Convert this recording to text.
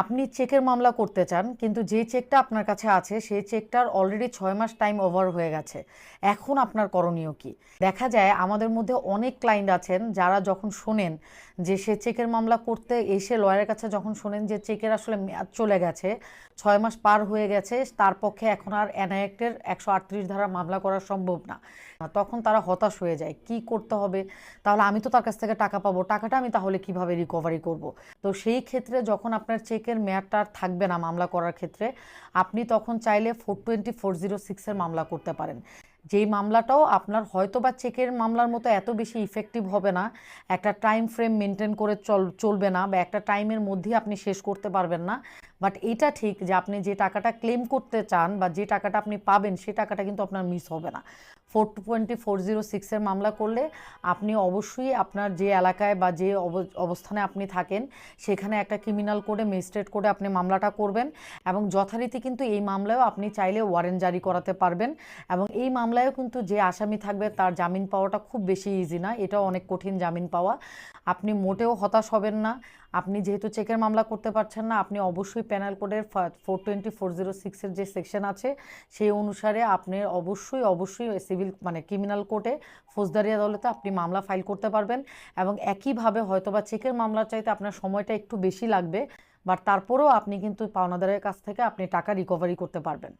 আপনি চেকের মামলা করতে চান, কিন্তু যে চেকটা আপনার কাছে আছে, সেই চেকটার অলরেডি ছয় মাস টাইম ওভার হয়ে গেছে। এখন আপনার করণীয় কি? দেখা যায় আমাদের মধ্যে অনেক ক্লায়েন্ট আছেন যারা যখন শোনেন যে সে চেকের মামলা করতে এসে লয়ারের কাছে যখন শোনেন যে চেকের আসলে মেয়াদ চলে গেছে, ছয় মাস পার হয়ে গেছে, তার পক্ষে এখন আর এনআইএক্টের একশো আটত্রিশ ধারা মামলা করা সম্ভব না। তখন তারা হতাশ হয়ে যায়, কি করতে হবে? তাহলে আমি তো তার কাছ থেকে টাকা পাবো, টাকাটা আমি তাহলে কীভাবে রিকভারি করব? তো সেই ক্ষেত্রে যখন আপনার চেকের মেয়াদটা আর থাকবে না মামলা করার ক্ষেত্রে। আপনি তখন চাইলে ফোর টোয়েন্টি ফোর জিরো সিক্সের মামলা করতে পারেন। যেই মামলাটাও আপনার হয়তো বা চেকের মামলার মতো এত বেশি ইফেক্টিভ হবে না, একটা টাইম ফ্রেম মেনটেন করে চল, চলবে না বা একটা টাইমের মধ্যেই আপনি শেষ করতে পারবেন না। বাট এটা ঠিক যে আপনি যে টাকাটা ক্লেম করতে চান বা যে টাকাটা আপনি পাবেন সেই টাকাটা কিন্তু আপনার মিস হবে না। ফোর টোয়েন্টি ফোর জিরো সিক্সের মামলা করলে আপনি অবশ্যই আপনার যে এলাকায় বা যে অব- অবস্থানে আপনি থাকেন, সেখানে একটা ক্রিমিনাল কোডে ম্যাজিস্ট্রেট কোডে আপনি মামলাটা করবেন এবং যথারীতি কিন্তু এই মামলায়ও আপনি চাইলে ওয়ারেন্ট জারি করাতে পারবেন এবং এই মামলায়ও কিন্তু যে আসামি থাকবে, তার জামিন পাওয়াটা খুব বেশি ইজি না। এটাও অনেক কঠিন জামিন পাওয়া। আপনি মোটেও হতাশ হবেন না। আপনি যেহেতু চেকের মামলা করতে পারছেন না, আপনি অবশ্যই প্যানেল কোডের ফোর টোয়েন্টি ফোর জিরো সিক্সের যে সেকশন আছে, সেই অনুসারে আপনি অবশ্যই অবশ্যই সিভিল মানে ক্রিমিনাল কোর্টে ফৌজদারি আদালতে আপনি মামলা ফাইল করতে পারবেন এবং একইভাবে হয়তোবা চেকের মামলার চাইতে আপনার সময়টা একটু বেশি লাগবে বাট তারপরেও আপনি কিন্তু পাওনাদারের কাছ থেকে আপনি টাকা রিকভারি করতে পারবেন।